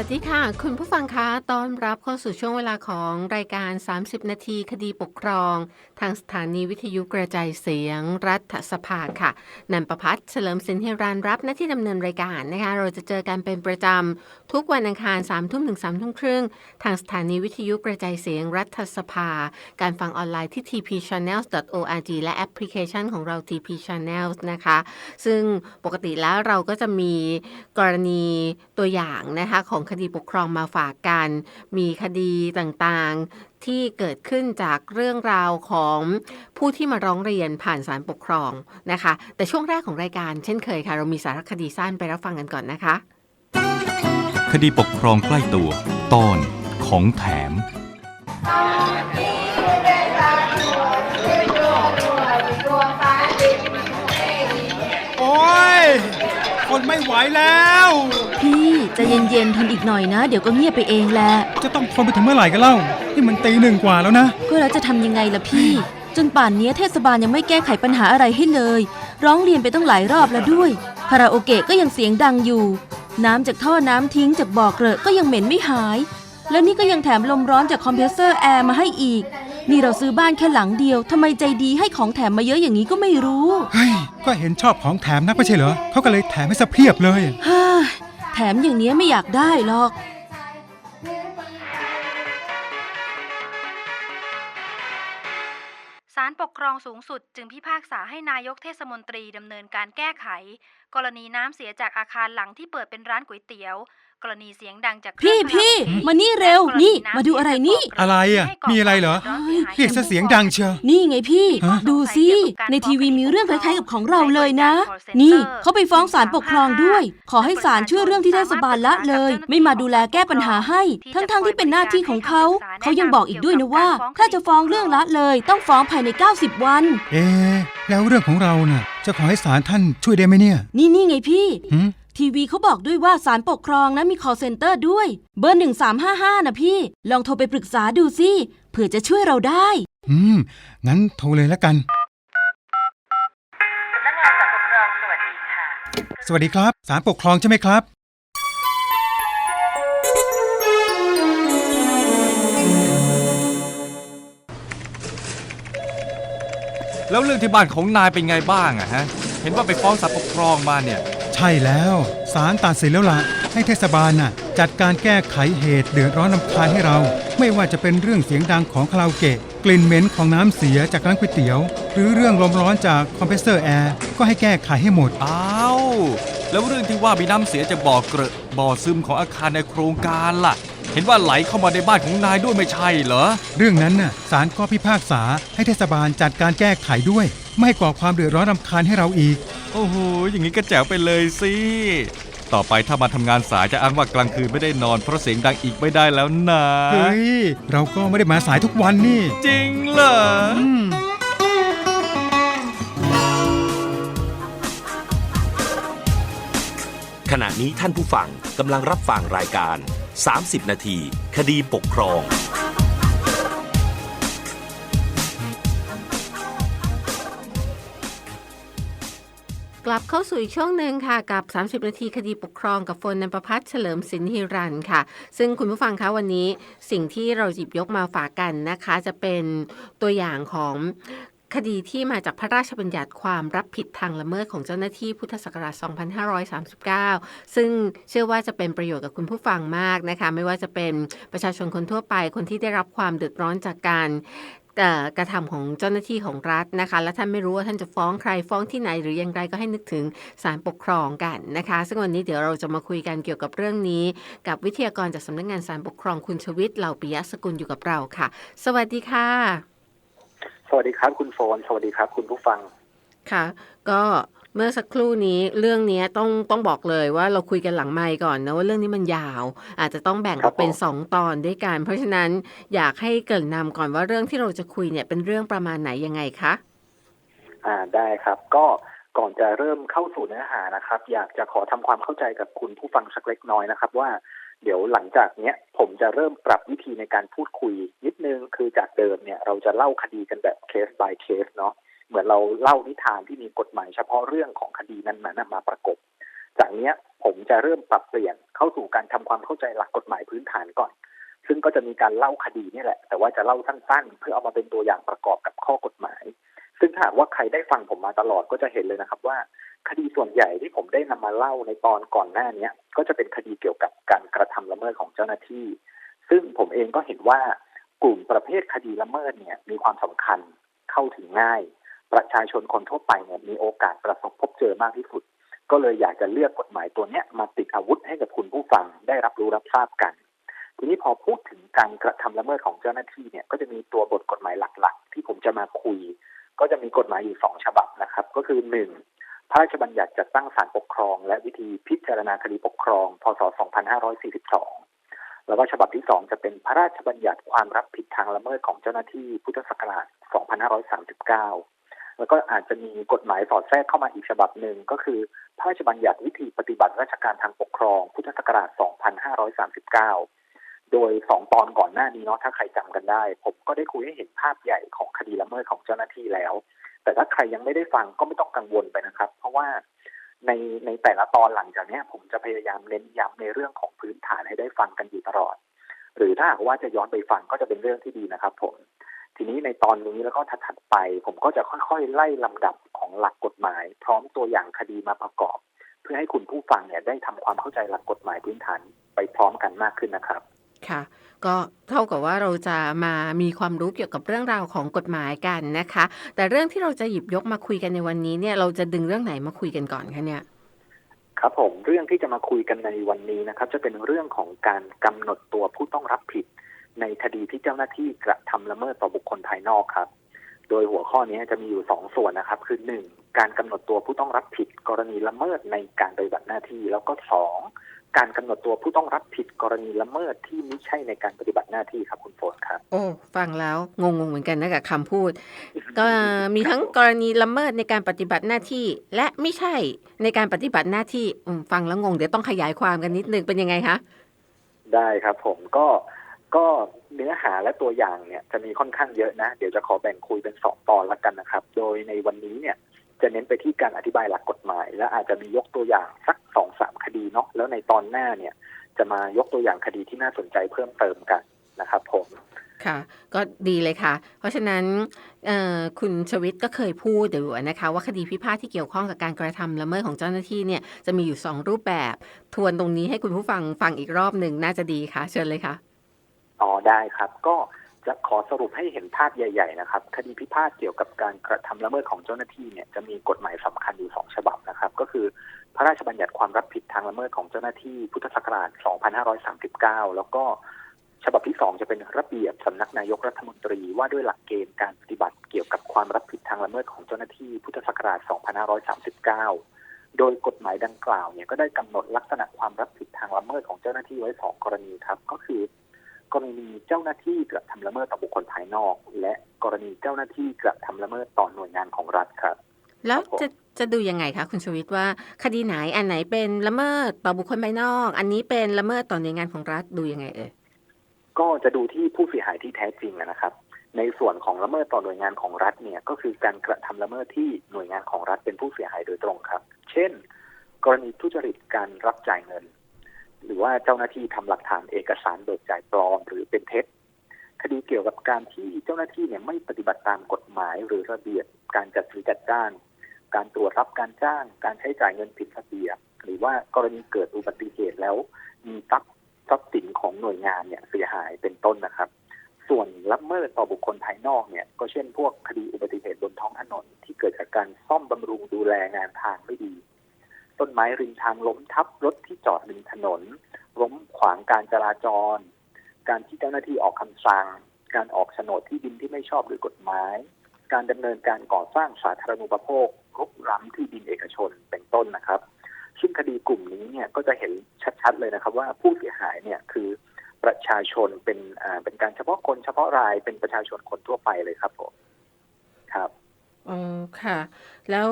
วัสดีค่ะ คุณผู้ฟังคะต้อนรับเข้าสู่ช่วงเวลาของรายการ 30 นาทีคดีปกครอง ทางสถานีวิทยุกระจายเสียงรัฐสภาค่ะนันประพัฒน์เฉลิมสินเฮรันรับหน้าที่ดำเนินรายการนะคะ เราจะเจอกันเป็นประจำ ทุกวันอังคาร3ทุ่มถึง3ทุ่มครึ่ง ทางสถานีวิทยุกระจายเสียงรัฐสภา การฟังออนไลน์ที่ tpchannels.org และแอปพลิเคชันของเรา TP Channels นะคะ ซึ่งปกติแล้วเราก็จะมีกรณีตัวอย่างนะคะของคดีปกครองมาฝากกัน มีคดีต่างๆที่เกิดขึ้นจากเรื่องราวของผู้ที่มาร้องเรียนผ่านศาลปกครองนะคะ แต่ช่วงแรกของรายการเช่นเคยค่ะ เรามีสารคดีสั้นไปรับฟังกันก่อนนะคะ คดีปกครองใกล้ตัว ตอนของแถม คนไม่ไหวแล้ว พี่ใจะเย็นๆทนอีกหน่อยนะ เดี๋ยวก็เงียบไปเองแหละจะต้องทนไปถึงเมื่อไหร่กันเล่า นี่มันตีหนึ่งกว่าแล้วนะ ก็แล้วจะทำยังไงล่ะพี่ จนป่านนี้เทศบาลยังไม่แก้ไขปัญหาอะไรให้เลย ร้องเรียนไปต้องหลายรอบแล้วด้วยคาราโอเกะก็ยังเสียงดังอยู่ น้ำจากท่อน้ำทิ้งจากบ่อเกลอะก็ยังเหม็นไม่หาย แล้วนี่ก็ยังแถมลมร้อนจากคอมเพรสเซอร์แอร์มาให้อีก นี่เราซื้อบ้านแค่หลังเดียวทำไมใจดีให้ของแถมมาเยอะอย่างนี้ก็ไม่รู้ เฮ้ย ก็เห็นชอบของแถมนักไม่ใช่เหรอเขาก็เลยแถมให้สะเพียบเลย ฮ่าแถมอย่างเนี้ยไม่อยากได้หรอก ศาลปกครองสูงสุดจึงพิพากษาให้นายกเทศมนตรีดำเนินการแก้ไข กรณีน้ำเสียจากอาคารหลังที่เปิดเป็นร้านก๋วยเตี๋ยวกรณีเสียงดังจากเครื่พี่องพี่คาราโอเกะมานี่เร็วและกณีนี่ำมาดูอะไรนี่ เสียจากบ่อะไรอะให้ก่มีอะไรเหรอ ความดืดร้อนเรียกซะเสียงดังเชียว นี่ไงพี่ ฮะ ดูสิ ในทีวีมีเรื่องคล้ายๆกับของเราเลยนะ นี่เขาไปฟ้องศาลปกครองด้วย ขอให้ศาลช่วยเรื่องที่เทศบาลละเลย ไม่มาดูแลแก้ปัญหาให้ ทั้งๆที่เป็นหน้าที่ของเขา เขายังบอกอีกด้วยนะว่า ถ้าจะฟ้องเรื่องละเลย ต้องฟ้องภายใน 90 วัน เอ๊ะแล้วเรื่องของเราน่ะ จะขอให้ศาลท่านช่วยได้ไหมเนี่ยนี่นี่ไงพี่ หืม ทีวีเขาบอกด้วยว่าศาลปกครองนะมี call center ด้วย เบอร์ 1355 นะพี่ ลองโทรไปปรึกษาดูสิเผื่อจะช่วยเราได้ อืม งั้นโทรเลยแล้วกัน สำนักงานศาลปกครองสวัสดีค่ะ สวัสดีครับศาลปกครองใช่ไหมครับ แล้วเรื่องที่บ้านของนายเป็นไงบ้างอะฮะ เห็นว่าไปฟ้องศาลปกครองมาเนี่ย ใช่แล้วศาลตัดสินแล้วล่ะ ให้เทศบาลน่ะจัดการแก้ไขเหตุเดือดร้อนนำคาญให้เรา ไม่ว่าจะเป็นเรื่องเสียงดังของคาราโอเกะกลิ่นเหม็นของน้ำเสียจากร้านก๋วยเตี๋ยว หรือเรื่องลมร้อนจากคอมเพรสเซอร์แอร์ก็ให้แก้ไขให้หมด อ้าวแล้วเรื่องที่ว่ามีน้ำเสียจากบ่อเกลอะบ่อซึมของอาคารในโครงการล่ะ เห็นว่าไหลเข้ามาในบ้านของนายด้วยไม่ใช่เหรอ เรื่องนั้นน่ะศาลก็พิพากษาให้เทศบาลจัดการแก้ไขด้วย ไม่ให้ก่อความเดือดร้อนรำคาญให้เราอีก โอ้โห อย่างนี้ก็แจ๋วไปเลยสิ ต่อไปถ้ามาทำงานสายจะอ้างว่ากลางคืนไม่ได้นอนเพราะเสียงดังอีกไม่ได้แล้วนะ เฮ้ย เราก็ไม่ได้มาสายทุกวันนี่ จริงเหรอ อืม ขณะนี้ท่านผู้ฟังกำลังรับฟังรายการ 30 นาที คดีปกครอง กลับเข้าสู่อีกช่วงหนึ่งค่ะกับ 30 นาทีคดีปกครองกับโฟนนันประพัฒน์เฉลิมสินฮิรันค่ะ ซึ่งคุณผู้ฟังคะวันนี้สิ่งที่เราหยิบยกมาฝากกันนะคะ จะเป็นตัวอย่างของ คดีที่มาจากพระราชบัญญัติความรับผิดทางละเมิดของเจ้าหน้าที่พุทธศักราช 2539 ซึ่งเชื่อว่าจะเป็นประโยชน์กับคุณผู้ฟังมากนะคะ ไม่ว่าจะเป็นประชาชนคนทั่วไป คนที่ได้รับความเดือดร้อนจากการกระทำของเจ้าหน้าที่ของรัฐนะคะ และท่านไม่รู้ว่าท่านจะฟ้องใครฟ้องที่ไหนหรืออย่างไรก็ให้นึกถึงศาลปกครองกันนะคะ ซึ่งวันนี้เดี๋ยวเราจะมาคุยกันเกี่ยวกับเรื่องนี้ กับวิทยากรจากสำนักงานศาลปกครองคุณชวิตเหล่าปิยะสกุลอยู่กับเราค่ะ สวัสดีค่ะ สวัสดีครับคุณโฟน สวัสดีครับ คุณผู้ฟัง ค่ะ ก็เมื่อสักครู่นี้เรื่องนี้ต้องต้องบอกเลยว่าเราคุยกันหลังไมค์ก่อนนะว่าเรื่องนี้มันยาว อาจจะต้องแบ่งออกเป็นครับผมสองตอนด้วยกัน เพราะฉะนั้นอยากให้เกรินนำก่อนว่าเรื่องที่เราจะคุยเนี่ยเป็นเรื่องประมาณไหนยังไงคะอ่าได้ครับก็ก่อนจะเริ่มเข้าสู่เนื้อหานะครับ อยากจะขอทำความเข้าใจกับคุณผู้ฟังสักเล็กน้อยนะครับ ว่า เดี๋ยวหลังจากเนี้ยผมจะเริ่มปรับวิธีในการพูดคุยนิดนึงคือจากเดิมเนี่ยเราจะเล่าคดีกันแบบเคส by เคสเนาะเหมือนเราเล่านิทานที่มีกฎหมายเฉพาะเรื่องของคดีนั้นๆมาประกบ จากเนี้ยผมจะเริ่มปรับเปลี่ยนเข้าสู่การทำความเข้าใจหลักกฎหมายพื้นฐานก่อน ซึ่งก็จะมีการเล่าคดีนี่แหละ แต่ว่าจะเล่าสั้นๆ เพื่อเอามาเป็นตัวอย่างประกอบกับข้อกฎหมาย ซึ่งถ้าหากว่าใครได้ฟังผมมาตลอดก็จะเห็นเลยนะครับว่า คดีส่วนใหญ่ที่ผมได้นำมาเล่าในตอนก่อนหน้าเนี้ย ก็จะเป็นคดีเกี่ยวกับการกระทำละเมิดของเจ้าหน้าที่ ซึ่งผมเองก็เห็นว่ากลุ่มประเภทคดีละเมิดเนี่ยมีความสำคัญเข้าถึงง่าย ประชาชนคนทั่วไปเนี่ยมีโอกาสประสบพบเจอมากที่สุด ก็เลยอยากจะเลือกกฎหมายตัวเนี้ยมาติดอาวุธให้กับคุณผู้ฟังได้รับรู้รับทราบกัน ทีนี้พอพูดถึงการกระทำละเมิดของเจ้าหน้าที่เนี่ยก็จะมีตัวบทกฎหมายหลักๆ ที่ผมจะมาคุย ก็จะมีกฎหมายอยู่สองฉบับนะครับ ก็คือหนึ่ง พระราชบัญญัติจัดตั้งศาลปกครอง และวิธีพิจารณาคดีปกครอง พศ 2542 แล้วก็ฉบับที่สองจะเป็นพระราชบัญญัติความรับผิดทางละเมิดของเจ้าหน้าที่พุทธศักราช 2539 แล้วก็อาจจะมีกฎหมายสอดแทรกเข้ามาอีกฉบับหนึ่งก็คือ พระราชบัญญัติวิธีปฏิบัติราชการทางปกครอง พุทธศักราช 2539 โดยสองตอนก่อนหน้านี้เนาะถ้าใครจำกันได้ ผมก็ได้คุยให้เห็นภาพใหญ่ของคดีละเมิดของเจ้าหน้าที่แล้วแต่ถ้าใครยังไม่ได้ฟังก็ไม่ต้องกังวลไปนะครับเพราะ ว่าในในแต่ละตอนหลังจากนี้ผมจะพยายามเน้นย้ำในเรื่องของพื้นฐานให้ได้ฟังกันอยู่ตลอด หรือถ้าหากว่าจะย้อนไปฟังก็จะเป็นเรื่องที่ดีนะครับ ผม ทีนี้ในตอนนี้แล้วก็ถัดๆไป ผมก็จะค่อยๆ ไล่ลำดับของหลักกฎหมาย พร้อมตัวอย่างคดีมาประกอบ เพื่อให้คุณผู้ฟังเนี่ยได้ทำความเข้าใจหลักกฎหมายพื้นฐานไปพร้อมกันมากขึ้นนะครับ ค่ะ ก็ เท่ากับว่าเราจะมามีความรู้เกี่ยวกับเรื่องราวของกฎหมายกันนะคะ แต่เรื่องที่เราจะหยิบยกมาคุยกันในวันนี้เนี่ยเราจะดึงเรื่องไหนมาคุยกันก่อนคะเนี่ยครับผมเรื่องที่จะมาคุยกันในวันนี้นะครับ จะเป็นเรื่องของการกำหนดตัวผู้ต้องรับผิด ในคดีที่เจ้าหน้าที่กระทำละเมิดต่อบุคคลภายนอกครับ โดยหัวข้อนี้จะมีอยู่สองส่วนนะครับ คือหนึ่งการกำหนดตัวผู้ต้องรับผิด กรณีละเมิดในการปฏิบัติหน้าที่ แล้วก็สอง การกำหนดตัวผู้ต้องรับผิดกรณีละเมิดที่ไม่ใช่ในการปฏิบัติหน้าที่ครับคุณฝนครับโอ้ฟังแล้วงงๆเหมือนกันนะกับคำพูด ก็มีทั้งกรณีละเมิดในการปฏิบัติหน้าที่ และไม่ใช่ในการปฏิบัติหน้าที่อืมฟังแล้วงงเดี๋ยวต้องขยายความกันนิดนึงเป็นยังไงคะได้ครับผมก็ก็เนื้อหาและตัวอย่างเนี่ยจะมีค่อนข้างเยอะนะ เดี๋ยวจะขอแบ่งคุยเป็นสองตอนละกันนะครับ โดยในวันนี้เนี่ย จะเน้นไปที่การอธิบายหลักกฎหมาย และอาจจะมียกตัวอย่างสักสองสามคดีเนาะแล้วในตอนหน้าเนี่ย จะมายกตัวอย่างคดีที่น่าสนใจเพิ่มเติมกันนะครับผมค่ะก็ดีเลยค่ะ เพราะฉะนั้นเอ่อคุณชวิตก็เคยพูดอยู่นะคะว่าคดีพิพาทที่เกี่ยวข้องกับการกระทำละเมิดของเจ้าหน้าที่เนี่ยจะมีอยู่ 2 รูปแบบ ทวนตรงนี้ให้คุณผู้ฟังฟังอีกรอบหนึ่งน่าจะดีค่ะ เชิญเลยค่ะ อ๋อได้ครับก็ จะขอสรุปให้เห็นภาพใหญ่ ๆ นะครับ คดีพิพาทเกี่ยวกับการกระทำละเมิดของเจ้าหน้าที่เนี่ยจะมีกฎหมายสำคัญอยู่สองฉบับนะครับ ก็คือ พระราชบัญญัติความรับผิดทางละเมิดของเจ้าหน้าที่พุทธศักราช 2539 แล้วก็ฉบับที่สองจะเป็นระเบียบสำนักนายกรัฐมนตรีว่าด้วยหลักเกณฑ์การปฏิบัติเกี่ยวกับความรับผิดทางละเมิดของเจ้าหน้าที่พุทธศักราช 2539 โดยกฎหมายดังกล่าวเนี่ยก็ได้กำหนดลักษณะความรับผิดทางละเมิดของเจ้าหน้าที่ไว้สองกรณีครับ ก็คือ กรณีเจ้าหน้าที่กระทำละเมิดต่อบุคคลภายนอก และกรณีเจ้าหน้าที่กระทำละเมิดต่อหน่วยงานของรัฐครับ แล้วครับผมจะจะดูยังไงคะคุณชวิตว่า คดีไหนอันไหนเป็นละเมิดต่อบุคคลภายนอก อันนี้เป็นละเมิดต่อหน่วยงานของรัฐดูยังไงเอ่ยก็จะดูที่ผู้เสียหายที่แท้จริงนะครับ ในส่วนของละเมิดต่อหน่วยงานของรัฐเนี่ยก็คือการกระทำละเมิดที่หน่วยงานของรัฐเป็นผู้เสียหายโดยตรงครับ เช่น กรณีทุจริตการรับจ่ายเงิน หรือว่าเจ้าหน้าที่ทำหลักฐานเอกสารเบิกจ่ายปลอมหรือเป็นเท็จคดีเกี่ยวกับการที่เจ้าหน้าที่เนี่ยไม่ปฏิบัติตามกฎหมายหรือระเบียบการจัดซื้อจัดจ้าง การตรวจรับการจ้าง การใช้จ่ายเงินผิดระเบียบหรือว่ากรณีเกิดอุบัติเหตุแล้ว มีทรัพย์ทรัพย์สินของหน่วยงานเนี่ยเสียหายเป็นต้นนะครับ ส่วนละเมิดต่อบุคคลภายนอกเนี่ยก็เช่นพวกคดีอุบัติเหตุบนท้องถนนที่เกิดจากการซ่อมบำรุงดูแลงานทางไม่ดี ต้นไม้ริมทางล้มทับรถที่จอดริมถนนล้มขวางการจราจร การที่เจ้าหน้าที่ออกคำสั่ง การออกโฉนดที่ดินที่ไม่ชอบด้วยกฎหมาย การดำเนินการก่อสร้างสาธารณูปโภครุกล้ำที่ดินเอกชนเป็นต้นนะครับ ซึ่งคดีกลุ่มนี้เนี่ยก็จะเห็นชัดๆเลยนะครับ ว่าผู้เสียหายเนี่ยคือประชาชนเป็นอ่าเป็นการเฉพาะคนเฉพาะรายเป็นประชาชนคนทั่วไปเลยครับผมครับอ๋อค่ะ แล้ว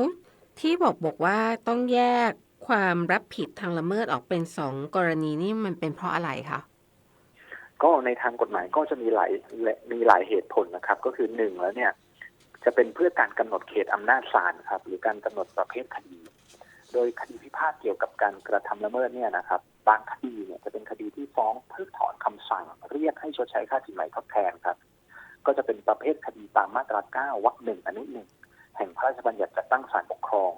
ที่บอกบอกว่าต้องแยกความรับผิดทางละเมิดออกเป็นสองกรณีนี่มันเป็นเพราะอะไรคะก็ในทางกฎหมายก็จะมีหลายมีหลายเหตุผลนะครับ ก็คือหนึ่งแล้วเนี่ย จะเป็นเพื่อการกำหนดเขตอำนาจศาลครับ หรือการกำหนดประเภทคดี โดยคดีพิพาทเกี่ยวกับการกระทำละเมิดเนี่ยนะครับ บางคดีเนี่ยจะเป็นคดีที่ฟ้องเพิกถอนคำสั่ง เรียกให้ชดใช้ค่าสินไหมทดแทนครับ ก็จะเป็นประเภทคดีตามมาตรา 9 วรรคหนึ่งอนุหนึ่ง แห่งพระราชบัญญัติจัดตั้งศาลปกครอง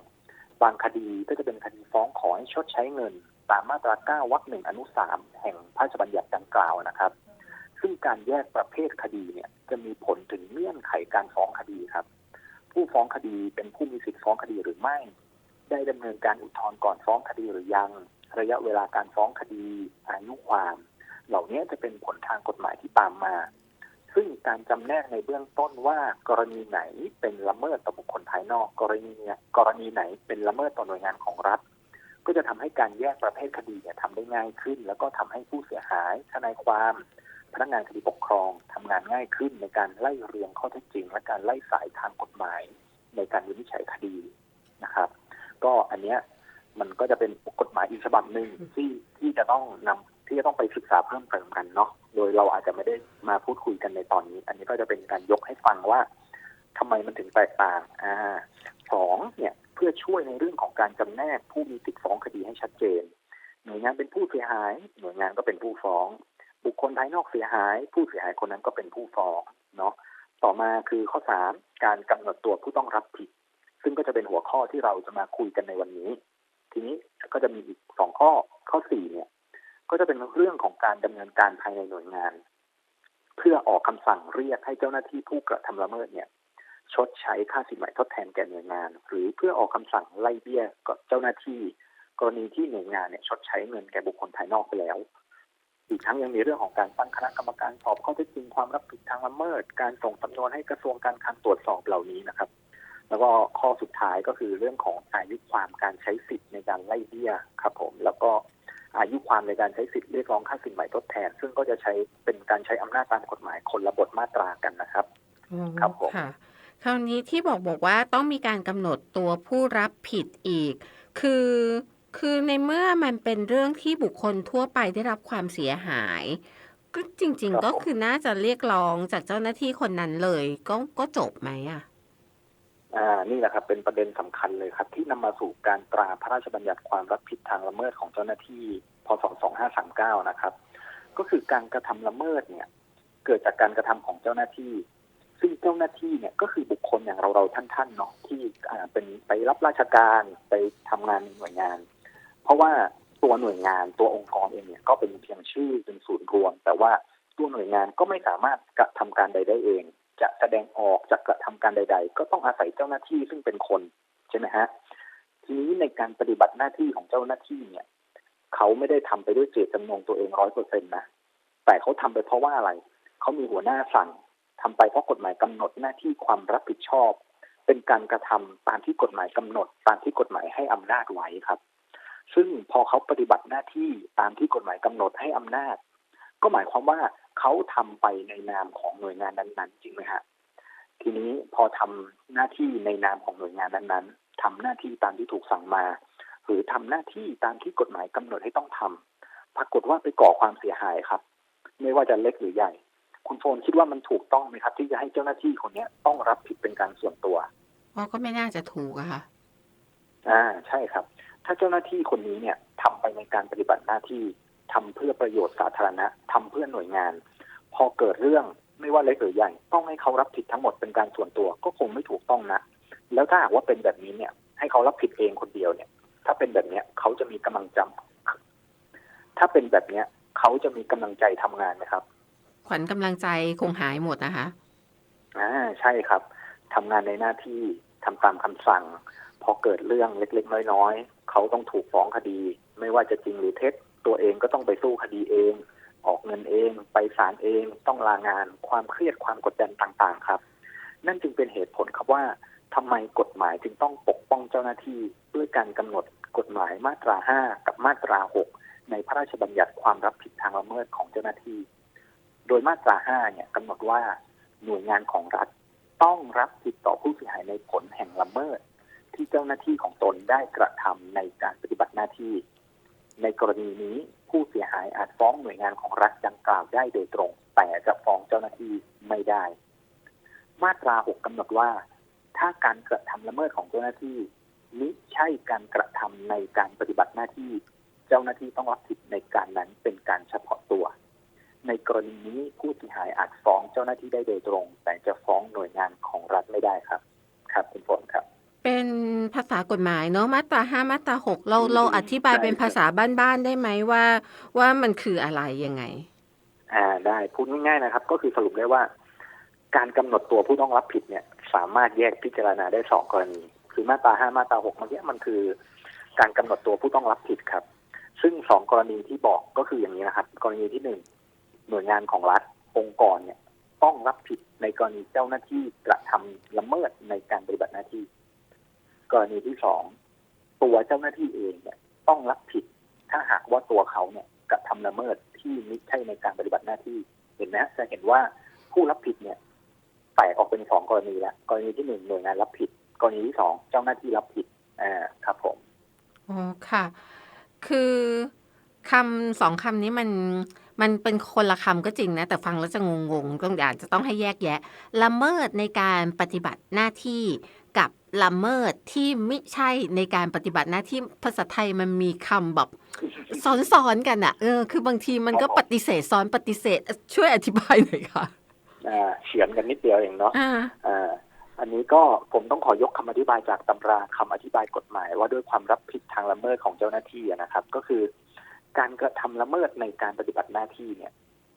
บางคดีก็จะเป็นคดีฟ้องขอให้ชดใช้เงิน ตามมาตรา 9 วรรคหนึ่งอนุสามแห่งพระราชบัญญัติดังกล่าวนะครับ ซึ่งการแยกประเภทคดีเนี่ยจะมีผลถึงเงื่อนไขการฟ้องคดีครับ ผู้ฟ้องคดีเป็นผู้มีสิทธิฟ้องคดีหรือไม่ ได้ดำเนินการอุทธรณ์ก่อนฟ้องคดีหรือยัง ระยะเวลาการฟ้องคดีอายุความ เหล่านี้จะเป็นผลทางกฎหมายที่ตามมา ซึ่งการจำแนกในเบื้องต้นว่ากรณีไหนเป็นละเมิดต่อบุคคลภายนอก กรณีเนี่ยกรณีไหนเป็นละเมิดต่อหน่วยงานของรัฐ ก็จะทำให้การแยกประเภทคดีเนี่ยทำได้ง่ายขึ้น แล้วก็ทำให้ผู้เสียหายทนายความพนักงานคดีปกครองทำงานง่ายขึ้นในการไล่เรียงข้อเท็จจริง และการไล่สายทางกฎหมาย ในการวินิจฉัยคดีนะครับ ก็อันเนี้ยมันก็จะเป็นกฎหมายอีกฉบับหนึ่งที่ที่จะต้องนำ ที่จะต้องไปศึกษาเพิ่มเติมกันเนาะโดยเราอาจจะไม่ได้มาพูดคุยกันในตอนนี้ อันนี้ก็จะเป็นการยกให้ฟังว่าทำไมมันถึงแตกต่างอ่าสองเนี่ยเพื่อช่วยในเรื่องของการจำแนกผู้มีสิทธิฟ้องคดีให้ชัดเจน หน่วยงานเป็นผู้เสียหาย หน่วยงานก็เป็นผู้ฟ้อง บุคคลภายนอกเสียหาย ผู้เสียหายคนนั้นก็เป็นผู้ฟ้องเนาะต่อมาคือข้อสามการกำหนดตัวผู้ต้องรับผิด ซึ่งก็จะเป็นหัวข้อที่เราจะมาคุยกันในวันนี้ ทีนี้ก็จะมีอีกสองข้อข้อสี่เนี่ย ก็จะเป็นเรื่องของการดำเนินการภายในหน่วยงาน เพื่อออกคำสั่งเรียกให้เจ้าหน้าที่ผู้กระทำละเมิดเนี่ยชดใช้ค่าสินไหมทดแทนแก่หน่วยงาน หรือเพื่อออกคำสั่งไล่เบี้ยกับเจ้าหน้าที่ กรณีที่หน่วยงานเนี่ยชดใช้เงินแก่บุคคลภายนอกไปแล้ว อีกทั้งยังมีเรื่องของการตั้งคณะกรรมการสอบข้อเท็จจริงความรับผิดทางละเมิด การส่งสำนวนให้กระทรวงการคลังตรวจสอบเหล่านี้นะครับ แล้วก็ข้อสุดท้ายก็คือเรื่องของอายุความการใช้สิทธิ์ในการไล่เบี้ยครับผม แล้วก็ อายุความในการใช้สิทธิ์เรียกร้องค่าสินไหมทดแทน ซึ่งก็จะใช้เป็นการใช้อำนาจตามกฎหมายคนละบทมาตรากันนะครับอ๋อครับผมค่ะคราวนี้ที่บอกบอกว่าต้องมีการกำหนดตัวผู้รับผิดอีก คือคือในเมื่อมันเป็นเรื่องที่บุคคลทั่วไปได้รับความเสียหาย ก็จริง ๆ ก็คือน่าจะเรียกร้องจากเจ้าหน้าที่คนนั้นเลย ก็ก็จบไหมอะ อ่านี่แหละครับเป็นประเด็นสำคัญเลยครับ ที่นำมาสู่การตราพระราชบัญญัติความรับผิดทางละเมิดของเจ้าหน้าที่พศ2539 นะครับ ก็คือการกระทำละเมิดเนี่ย เกิดจากการกระทำของเจ้าหน้าที่ ซึ่งเจ้าหน้าที่เนี่ยก็คือบุคคลอย่างเราเราท่านๆเนาะที่อ่าเป็นไปรับราชการไปทำงานในหน่วยงาน เพราะว่าตัวหน่วยงานตัวองค์กรเองเนี่ยก็เป็นเพียงชื่อเป็นศูนย์รวม แต่ว่าตัวหน่วยงานก็ไม่สามารถกระทำการใดได้เอง จะแสดงออกจะกระทำการใด ๆ ก็ต้องอาศัยเจ้าหน้าที่ซึ่งเป็นคนใช่ไหมฮะทีนี้ในการปฏิบัติหน้าที่ของเจ้าหน้าที่เนี่ย เขาไม่ได้ทำไปด้วยเจตจำนงตัวเองร้อยเปอร์เซ็นต์นะแต่เขาทำไปเพราะว่าอะไร เขามีหัวหน้าสั่งทำไปเพราะกฎหมายกำหนดหน้าที่ความรับผิดชอบ เป็นการกระทำตามที่กฎหมายกำหนด ตามที่กฎหมายให้อำนาจไว้ครับ ซึ่งพอเขาปฏิบัติหน้าที่ตามที่กฎหมายกำหนดให้อำนาจ ก็หมายความว่า เขาทำไปในนามของหน่วยงานนั้นๆ จริงไหมฮะทีนี้พอทำหน้าที่ในนามของหน่วยงานนั้นๆทำหน้าที่ตามที่ถูกสั่งมา หรือทำหน้าที่ตามที่กฎหมายกำหนดให้ต้องทำปรากฏว่าไปก่อความเสียหายครับ ไม่ว่าจะเล็กหรือใหญ่ คุณโฟนคิดว่ามันถูกต้องไหมครับ ที่จะให้เจ้าหน้าที่คนเนี้ยต้องรับผิดเป็นการส่วนตัวเพราะก็ไม่น่าจะถูกอะค่ะอ่าใช่ครับ ถ้าเจ้าหน้าที่คนนี้เนี่ยทำไปในการปฏิบัติหน้าที่ ทำเพื่อประโยชน์สาธารณะทำเพื่อหน่วยงาน พอเกิดเรื่องไม่ว่าเล็กหรือใหญ่ ต้องให้เขารับผิดทั้งหมดเป็นการส่วนตัวก็คงไม่ถูกต้องนะ แล้วถ้าหากว่าเป็นแบบนี้เนี่ย ให้เขารับผิดเองคนเดียวเนี่ย ถ้าเป็นแบบเนี้ยเขาจะมีกำลังจำถ้าเป็นแบบเนี้ยเขาจะมีกำลังใจทำงานไหมครับ ขวัญกำลังใจคงหายหมดนะคะอ่าใช่ครับทำงานในหน้าที่ทำตามคำสั่ง พอเกิดเรื่องเล็กๆน้อยๆเขาต้องถูกฟ้องคดี ไม่ว่าจะจริงหรือเท็จ ตัวเองก็ต้องไปสู้คดีเอง ออกเงินเอง ไปศาลเอง ต้องลางาน ความเครียดความกดดันต่างๆ ครับ นั่นจึงเป็นเหตุผลครับว่าทำไมกฎหมายจึงต้องปกป้องเจ้าหน้าที่ด้วยการกำหนดกฎหมายมาตรา 5 กับมาตรา 6 ในพระราชบัญญัติความรับผิดทางละเมิดของเจ้าหน้าที่ โดยมาตรา 5 เนี่ยกำหนดว่าหน่วยงานของรัฐต้องรับผิดต่อผู้เสียหายในผลแห่งละเมิด ที่เจ้าหน้าที่ของตนได้กระทำในการปฏิบัติหน้าที่ ในกรณีนี้ผู้เสียหายอาจฟ้องหน่วยงานของรัฐดังกล่าวได้โดยตรง แต่จะฟ้องเจ้าหน้าที่ไม่ได้ มาตรา 6กำหนดว่า ถ้าการกระทำละเมิดของเจ้าหน้าที่มิใช่การกระทำในการปฏิบัติหน้าที่ เจ้าหน้าที่ต้องรับผิดในการนั้นเป็นการเฉพาะตัว ในกรณีนี้ผู้เสียหายอาจฟ้องเจ้าหน้าที่ได้โดยตรง แต่จะฟ้องหน่วยงานของรัฐไม่ได้ครับ ครับคุณฝนครับ เป็นภาษากฎหมายเนอะมาตราห้ามาตราหกเราอืมเราอธิบายใช่เป็นภาษาบ้านๆได้ไหมว่า ว่ามันคืออะไรยังไง อ่าได้พูดง่ายๆนะครับ ก็คือสรุปได้ว่า การกำหนดตัวผู้ต้องรับผิดเนี่ย สามารถแยกพิจารณาได้สองกรณี คือมาตราห้ามาตราหกเมื่อกี้มันคือ การกำหนดตัวผู้ต้องรับผิดครับ ซึ่งสองกรณีที่บอกก็คืออย่างนี้นะครับ กรณีที่หนึ่งหน่วยงานของรัฐองค์กรเนี่ย ต้องรับผิดในกรณีเจ้าหน้าที่กระทำละเมิดในการปฏิบัติหน้าที่ กรณีที่สองตัวเจ้าหน้าที่เองเนี่ยต้องรับผิดถ้าหากว่าตัวเขาเนี่ยกระทำละเมิดที่ม่ใช่ในการปฏิบัติหน้าที่เห็นไหมจะเห็นว่าผู้รับผิดเนี่ยแตกออกเป็นสองกรณีแล้วกรณีที่หนึ่งหน่วยงานรับผิด กรณีที่สองเจ้าหน้าที่รับผิดอ่าครับผมอ๋อค่ะ คือคำสองคำนี้มันมันเป็นคนละคำก็จริงนะ แต่ฟังแล้วจะงงๆต้องอาจจะต้องให้แยกแยะ ละเมิดในการปฏิบัติหน้าที่ กับละเมิดที่ไม่ใช่ในการปฏิบัติหน้าที่ภาษาไทยมันมีคำแบบซ้อนๆกันอะเออ คือบางทีมันก็ครับผมปฏิเสธซ้อนปฏิเสธ ช่วยอธิบายหน่อยค่ะอ่าเฉือนกันนิดเดียวเองเนาะอ่าอ่าอันนี้ก็ผมต้องขอยกคำอธิบายจากตำราคำอธิบายกฎหมาย ว่าด้วยความรับผิดทางละเมิดของเจ้าหน้าที่อะนะครับ ก็คือ การกระทำละเมิดในการปฏิบัติหน้าที่เนี่ย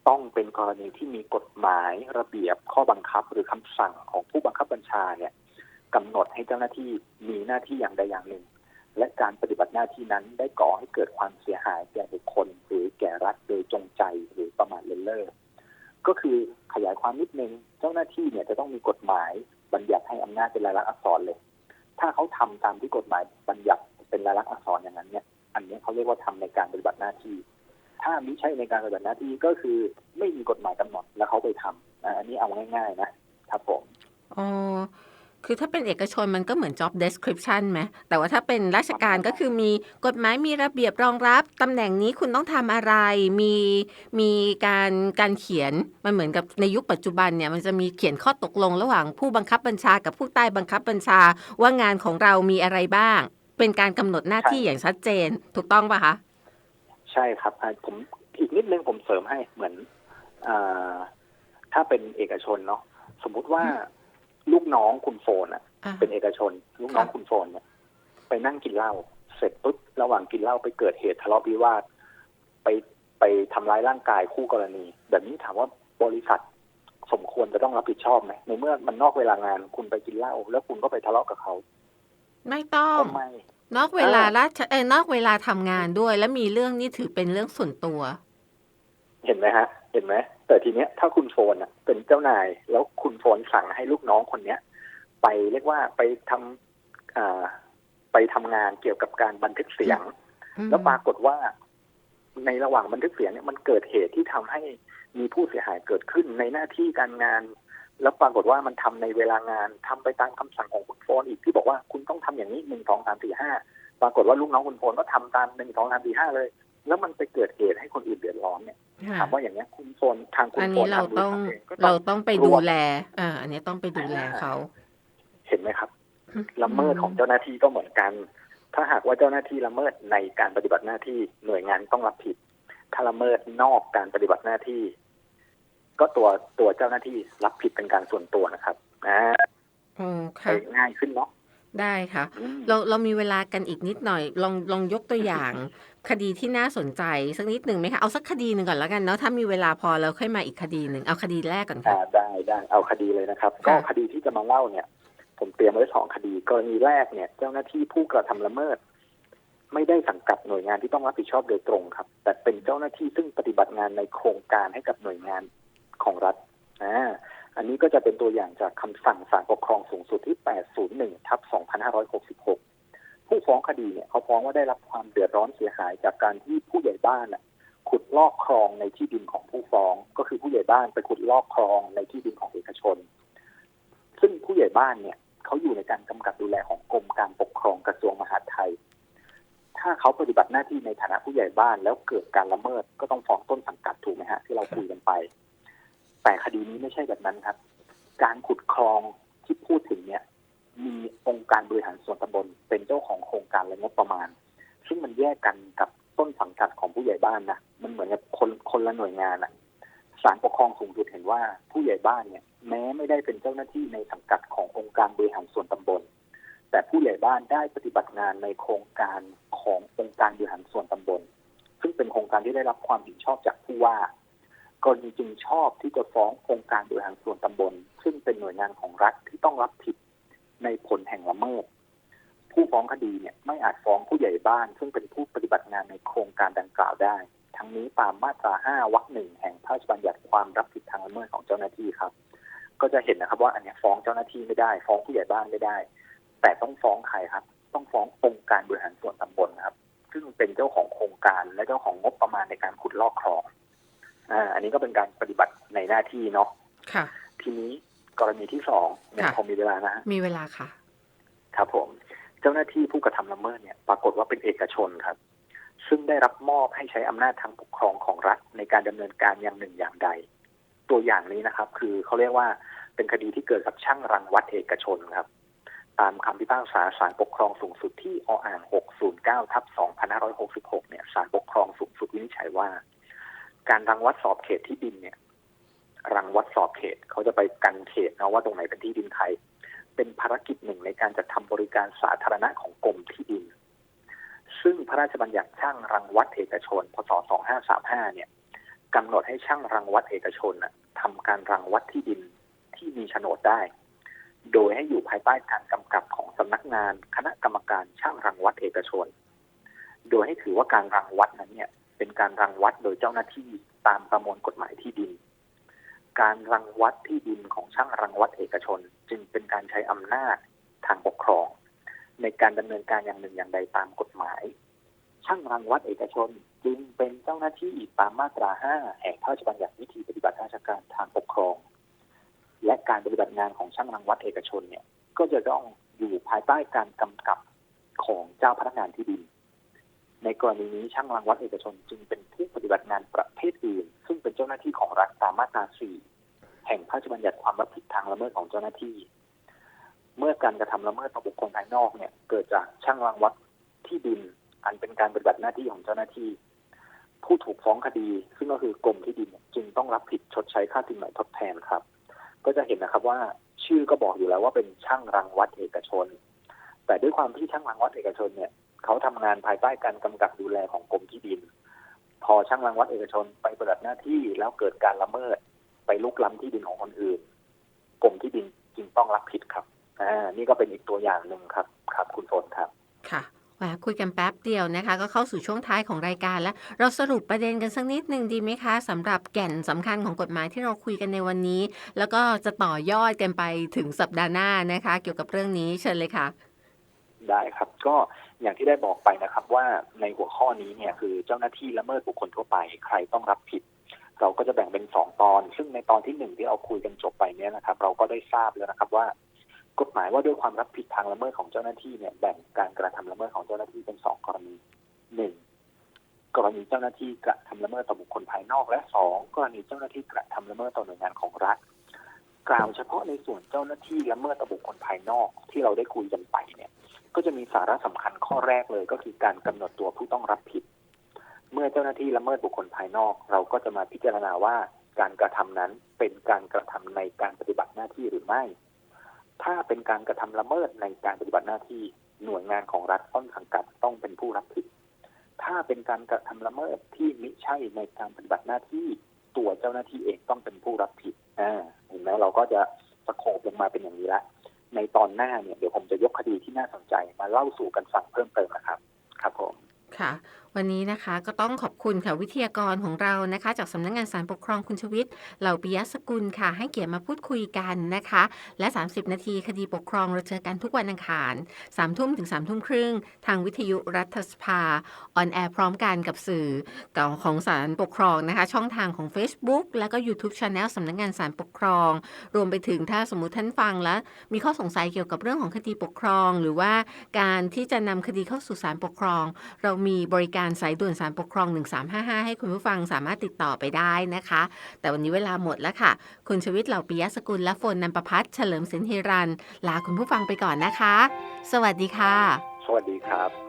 ต้องเป็นกรณีที่มีกฎหมายระเบียบข้อบังคับหรือคำสั่งของผู้บังคับบัญชาเนี่ย กำหนดให้เจ้าหน้าที่มีหน้าที่อย่างใดอย่างหนึ่ง และการปฏิบัติหน้าที่นั้นได้ก่อให้เกิดความเสียหายแก่บุคคล หรือแก่รัฐโดยจงใจหรือประมาทเลินเล่อก็คือขยายความนิดนึงเจ้าหน้าที่เนี่ยจะต้องมีกฎหมายบัญญัติให้อำนาจเป็นลายลักษณ์อักษรเลย ถ้าเขาทำตามที่กฎหมายบัญญัติเป็นลายลักษณ์อักษรอย่างนั้นเนี่ย อันนี้เขาเรียกว่าทำในการปฏิบัติหน้าที่ ถ้ามิใช่ในการปฏิบัติหน้าที่ก็คือไม่มีกฎหมายกำหนดแล้วเขาไปทำอ่าอันนี้เอาง่าย ๆ นะครับผมอ๋อ คือถ้าเป็นเอกชนมันก็เหมือน job description ไหมแต่ว่าถ้าเป็นราชการก็คือมีกฎหมายมีระเบียบรองรับตำแหน่งนี้คุณต้องทำอะไร มีมีการการเขียนมันเหมือนกับในยุคปัจจุบันเนี่ยมันจะมีเขียนข้อตกลงระหว่างผู้บังคับบัญชากับผู้ใต้บังคับบัญชา ว่างานของเรามีอะไรบ้าง เป็นการกำหนดหน้าที่ใช่อย่างชัดเจน ถูกต้องป่ะคะใช่ครับอ่าผมอีกนิดนึงผมเสริมให้เหมือนอ่าถ้าเป็นเอกชนเนาะสมมุติว่า ลูกน้องคุณโฟนอะอ่าเป็นเอกชน ลูกน้องค่ะคุณโฟนเนี่ยไปนั่งกินเหล้าเสร็จปุ๊บระหว่างกินเหล้าไปเกิดเหตุทะเลาะวิวาทไปไปทำร้ายร่างกายคู่กรณี แบบนี้ถามว่าบริษัทสมควรจะต้องรับผิดชอบไหมในเมื่อมันนอกเวลางานคุณไปกินเหล้าแล้วคุณก็ไปทะเลาะกับเขา ไม่ต้องก็ไม่นอกเวลาเออราชเออนอกเวลาทำงานด้วย แล้วมีเรื่องนี้ถือเป็นเรื่องส่วนตัว เห็นไหมฮะ เห็นไหม แต่ทีเนี้ยถ้าคุณโฟนอะเป็นเจ้านาย แล้วคุณโฟนสั่งให้ลูกน้องคนเนี้ย ไปเรียกว่าไปทำอ่าไปทำงานเกี่ยวกับการบันทึกเสียงอืมแล้วปรากฏว่า ในระหว่างบันทึกเสียงเนี่ยมันเกิดเหตุที่ทำให้มีผู้เสียหายเกิดขึ้นในหน้าที่การงาน แล้วปรากฏว่ามันทำในเวลางานทำไปตามคำสั่งของคุณโฟนอีกที่บอกว่าคุณต้องทำอย่างนี้หนึ่งสองสามสี่ห้าปรากฏว่าลูกน้องคุณโฟนก็ทำตามหนึ่งสองสามสี่ห้าเลย แล้วมันไปเกิดเหตุให้คนอื่นเดือดร้อนเนี่ยค่ะถามว่าอย่างเนี้ยคุณโฟนทางคุณอันโฟนี้นเราทางบริต้องษัทเองก็เราต้องต้องไปดูแล อ่า อันนี้ต้องไปดูแลเขาเห็นไหมครับ ละเมิดของเจ้าหน้าที่ก็เหมือนกัน ถ้าหากว่าเจ้าหน้าที่ละเมิดในการปฏิบัติหน้าที่หน่วยงานต้องรับผิด ถ้าละเมิดนอกการปฏิบัติหน้าที่ ก็ตัวตัวเจ้าหน้าที่รับผิดเป็นการส่วนตัวนะครับอ่าอืมไปค่ะ ง่ายขึ้นเนาะ ได้ค่ะอืมเราเรามีเวลากันอีกนิดหน่อย ลองลองยกตัวอย่าง คดีที่น่าสนใจสักนิดหนึ่งไหมคะ เอาสักคดีหนึ่งก่อนแล้วกันเนาะ ถ้ามีเวลาพอเราค่อยมาอีกคดีหนึ่ง เอาคดีแรกก่อนค่ะอ่าได้ได้ เอาคดีเลยนะครับค่ะก็คดีที่จะมาเล่าเนี่ย ผมเตรียมไว้สองคดี กรณีแรกเนี่ย เจ้าหน้าที่ผู้กระทำละเมิด ไม่ได้สังกัดหน่วยงานที่ต้องรับผิดชอบโดยตรงครับ แต่เป็นเจ้าหน้าที่ซึ่งปฏิบัติงานในโครงการให้กับหน่วยงานของรัฐ อ่า อันนี้ก็จะเป็นตัวอย่างจากคำสั่งศาลปกครองสูงสุดที่ 801 ทับ 2566 ผู้ฟ้องคดีเนี่ยเขาฟ้องว่าได้รับความเดือดร้อนเสียหายจากการที่ผู้ใหญ่บ้านน่ะขุดลอกคลองในที่ดินของผู้ฟ้อง ก็คือผู้ใหญ่บ้านไปขุดลอกคลองในที่ดินของเอกชน ซึ่งผู้ใหญ่บ้านเนี่ยเขาอยู่ในการกำกับดูแลของกรมการปกครองกระทรวงมหาดไทย ถ้าเขาปฏิบัติหน้าที่ในฐานะผู้ใหญ่บ้านแล้วเกิดการละเมิดก็ต้องฟ้องต้นสังกัดถูกไหมฮะที่เราคุยกันไป แต่คดีนี้ไม่ใช่แบบนั้นครับ การขุดคลองที่พูดถึงเนี่ย มีองค์การบริหารส่วนตำบลเป็นเจ้าของโครงการและงบประมาณ ซึ่งมันแยกกันกับต้นสังกัดของผู้ใหญ่บ้านนะมันเหมือนกับคนคนละหน่วยงานอะศาลปกครองสูงสุดเห็นว่าผู้ใหญ่บ้านเนี่ย แม้ไม่ได้เป็นเจ้าหน้าที่ในสังกัดขององค์การบริหารส่วนตำบล แต่ผู้ใหญ่บ้านได้ปฏิบัติงานในโครงการขององค์การบริหารส่วนตำบล ซึ่งเป็นโครงการที่ได้รับความเห็นชอบจากผู้ว่า กรณีจึงชอบที่จะฟ้ององค์การบริหารส่วนตำบล ซึ่งเป็นหน่วยงานของรัฐที่ต้องรับผิดในผลแห่งละเมิด ผู้ฟ้องคดีเนี่ยไม่อาจฟ้องผู้ใหญ่บ้าน ซึ่งเป็นผู้ปฏิบัติงานในโครงการดังกล่าวได้ ทั้งนี้ตามมาตรา 5 วรรคหนึ่งแห่งพระราชบัญญัติความรับผิดทางละเมิดของเจ้าหน้าที่ครับ ก็จะเห็นนะครับว่าอันนี้ฟ้องเจ้าหน้าที่ไม่ได้ ฟ้องผู้ใหญ่บ้านไม่ได้ แต่ต้องฟ้องใครครับ ต้องฟ้ององค์การบริหารส่วนตำบลครับ ซึ่งเป็นเจ้าของโครงการและเจ้าของงบประมาณในการขุดลอกคลอง อ่าอันนี้ก็เป็นการปฏิบัติในหน้าที่เนาะค่ะ ทีนี้กรณีที่สองยังค่ะพอมีเวลานะฮะมีเวลาค่ะ ครับผม เจ้าหน้าที่ผู้กระทำละเมิดเนี่ย ปรากฏว่าเป็นเอกชนครับ ซึ่งได้รับมอบให้ใช้อำนาจทางปกครองของรัฐในการดำเนินการอย่างหนึ่งอย่างใด ตัวอย่างนี้นะครับ คือเขาเรียกว่าเป็นคดีที่เกิดกับช่างรังวัดเอกชนครับ ตามคำพิพากษาศาลปกครองสูงสุดที่ออ่าง 609ทับ2566 เนี่ยศาลปกครองสูงสุดวินิจฉัยว่า การรังวัดสอบเขตที่ดินเนี่ย รังวัดสอบเขตเขาจะไปกันเขตนะว่าตรงไหนเป็นที่ดินใครเป็นภารกิจหนึ่งในการจัดทำบริการสาธารณะของกรมที่ดิน ซึ่งพระราชบัญญัติช่างรังวัดเอกชน พศ 2535 เนี่ยกำหนดให้ช่างรังวัดเอกชนน่ะทำการรังวัดที่ดินที่มีโฉนดได้ โดยให้อยู่ภายใต้การกำกับของสำนักงานคณะกรรมการช่างรังวัดเอกชน โดยให้ถือว่าการรังวัดนั้นเนี่ย เป็นการรังวัดโดยเจ้าหน้าที่ตามประมวลกฎหมายที่ดิน การรังวัดที่ดินของช่างรังวัดเอกชน จึงเป็นการใช้อำนาจทางปกครอง ในการดำเนินการอย่างหนึ่งอย่างใดตามกฎหมาย ช่างรังวัดเอกชนจึงเป็นเจ้าหน้าที่ตามมาตรา 5 แห่งพระราชบัญญัติวิธีปฏิบัติราชการทางปกครอง และการปฏิบัติงานของช่างรังวัดเอกชนเนี่ย ก็จะต้องอยู่ภายใต้การกำกับของเจ้าพนักงานที่ดิน ในกรณีนี้ช่างรังวัดเอกชนจึงเป็นผู้ปฏิบัติงานประเภทอื่น ซึ่งเป็นเจ้าหน้าที่ของรัฐตามมาตรา 4 แห่งพระราชบัญญัติความรับผิดทางละเมิดของเจ้าหน้าที่ เมื่อการกระทำละเมิดต่อบุคคลภายนอกเนี่ยเกิดจากช่างรังวัดที่ดิน อันเป็นการปฏิบัติหน้าที่ของเจ้าหน้าที่ ผู้ถูกฟ้องคดี ซึ่งก็คือกรมที่ดินจึงต้องรับผิดชดใช้ค่าสินไหมทดแทนครับ ก็จะเห็นนะครับว่าชื่อก็บอกอยู่แล้วว่าเป็นช่างรังวัดเอกชน แต่ด้วยความที่ช่างรังวัดเอกชนเนี่ย เขาทำงานภายใต้การกำกับดูแลของกรมที่ดิน พอช่างรังวัดเอกชนไปปฏิบัติหน้าที่แล้วเกิดการละเมิด ไปลุกล้ำที่ดินของคนอื่นกรมที่ดินจึงต้องรับผิดครับอ่านี่ก็เป็นอีกตัวอย่างหนึ่งครับครับคุณฝนครับค่ะแหมคุยกันแป๊บเดียวนะคะ ก็เข้าสู่ช่วงท้ายของรายการแล้ว เราสรุปประเด็นกันสักนิดหนึ่งดีไหมคะสำหรับแก่นสำคัญของกฎหมายที่เราคุยกันในวันนี้ แล้วก็จะต่อยอดกันไปถึงสัปดาห์หน้านะคะ เกี่ยวกับเรื่องนี้เชิญเลยค่ะ ได้ครับก็ อย่างที่ได้บอกไปนะครับ ว่าในหัวข้อนี้เนี่ยคือเจ้าหน้าที่ละเมิดบุคคลทั่วไป ใครต้องรับผิด เราก็จะแบ่งเป็นสองตอน ซึ่งในตอนที่หนึ่งที่เราคุยกันจบไปเนี่ยนะครับ เราก็ได้ทราบแล้วนะครับว่ากฎหมายว่าด้วยความรับผิดทางละเมิดของเจ้าหน้าที่เนี่ยแบ่งการกระทำละเมิดของเจ้าหน้าที่เป็นสองกรณีหนึ่งกรณีเจ้าหน้าที่กระทำละเมิดต่อบุคคลภายนอก และสองกรณีเจ้าหน้าที่กระทำละเมิดต่อหน่วยงานของรัฐกล่าวเฉพาะในส่วนเจ้าหน้าที่ละเมิดต่อบุคคลภายนอกที่เราได้คุยกันไปเนี่ย ก็จะมีสาระสำคัญข้อแรกเลยก็คือการกำหนดตัวผู้ต้องรับผิด เมื่อเจ้าหน้าที่ละเมิดบุคคลภายนอก เราก็จะมาพิจารณาว่าการกระทำนั้นเป็นการกระทำในการปฏิบัติหน้าที่หรือไม่ ถ้าเป็นการกระทำละเมิดในการปฏิบัติหน้าที่หน่วยงานของรัฐต้นสังกัดต้องเป็นผู้รับผิด ถ้าเป็นการกระทำละเมิดที่มิใช่ในการปฏิบัติหน้าที่ตัวเจ้าหน้าที่เองต้องเป็นผู้รับผิดอ่าเห็นไหมเราก็จะสโคบลงมาเป็นอย่างนี้ละ ในตอนหน้าเนี่ยเดี๋ยวผมจะยกคดีที่น่าสนใจมาเล่าสู่กันฟังเพิ่มเติมนะครับ ครับผม ค่ะวันนี้นะคะก็ต้องขอบคุณค่ะวิทยากรของเรานะคะ จากสำนักงานสารปกครองคุณชวิตเหล่าปิยะสกุลค่ะ ให้เกียรติมาพูดคุยกันนะคะ และ 30 นาทีคดีปกครองเราเจอกันทุกวันอังคาร3ทุ่มถึง3ทุ่มครึ่ง ทางวิทยุรัฐสภาออนแอร์พร้อมกันกับสื่อของสารปกครองนะคะ ช่องทางของ Facebook แล้วก็ YouTube Channel สำนักงานสารปกครอง รวมไปถึงถ้าสมมติท่านฟังแล้วมีข้อสงสัยเกี่ยวกับเรื่องของคดีปกครอง หรือว่าการที่จะนำคดีเข้าสู่ศาลปกครอง เรามีบริการสายด่วนสารปกครอง 1355 ให้คุณผู้ฟังสามารถติดต่อไปได้นะคะ แต่วันนี้เวลาหมดแล้วค่ะ คุณชวิตเหล่าปิยะสกุลและฝนนันประพัฒน์เฉลิมสินธิรันลาคุณผู้ฟังไปก่อนนะคะ สวัสดีค่ะ สวัสดีครับ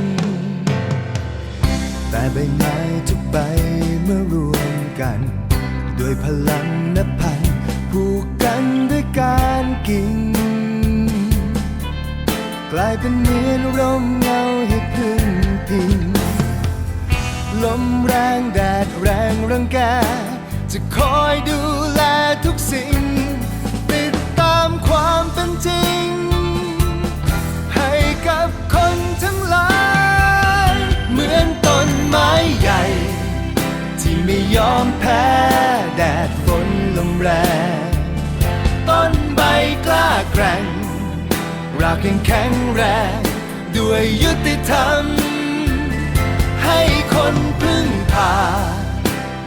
แต่ใบไม้ทุกใบเมื่อรวมกัน ด้วยพลังนับพันผูกกันด้วยการกิ่ง กลายเป็นเหมือนร่มเงาให้พึ่งพิงลมแรงแดดแรงรังแก จะคอยดูแลทุกสิ่ง ติดตามความเป็นจริง ให้กับคนทั้งหลาย รากยังแข็งแรง ด้วยยุติธรรม ให้คนพึ่งพา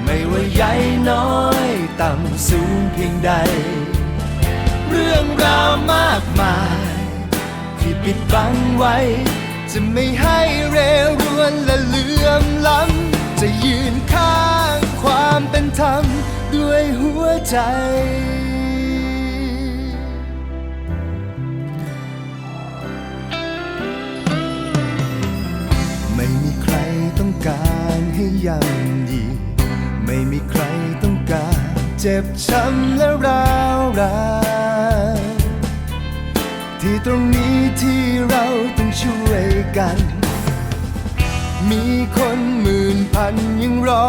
ไม่ว่าใหญ่น้อย ต่ำสูงเพียงใด เรื่องราวมากมาย ที่ปิดบังไว้ จะไม่ให้เรรวนและเลื่อมล้ำจะยืนข้างความเป็นธรรม ด้วยหัวใจ ให้ย่ำยีไม่มีใครต้องการ เจ็บช้ำและร้าวรานที่ตรงนี้ที่เราต้องช่วยกัน มีคนหมื่นพันยังรอ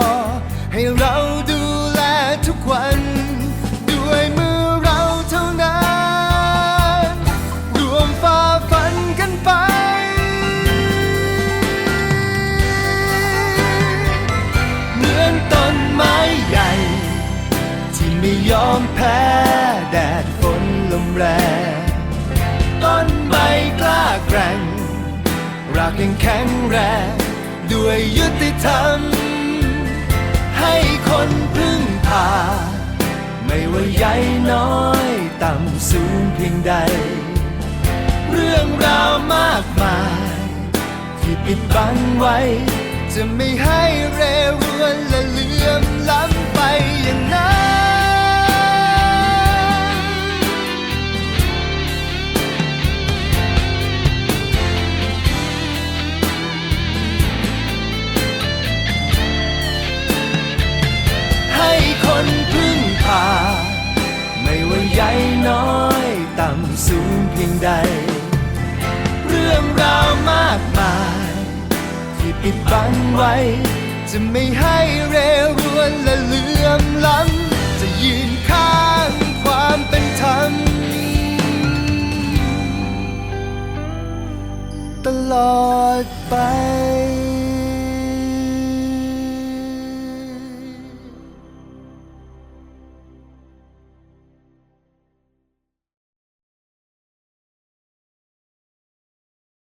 ให้เราดูแลทุกวัน ยอมแพ้ แดดฝนลมแรง ต้นใบกล้าแกร่งรากยังแข็งแรง ด้วยยุติธรรม ให้คนพึ่งพา ไม่ว่าใหญ่น้อย ต่ำสูงเพียงใด เรื่องราวมากมาย ที่ปิดบังไว้ จะไม่ให้เรรวนและเลื่อม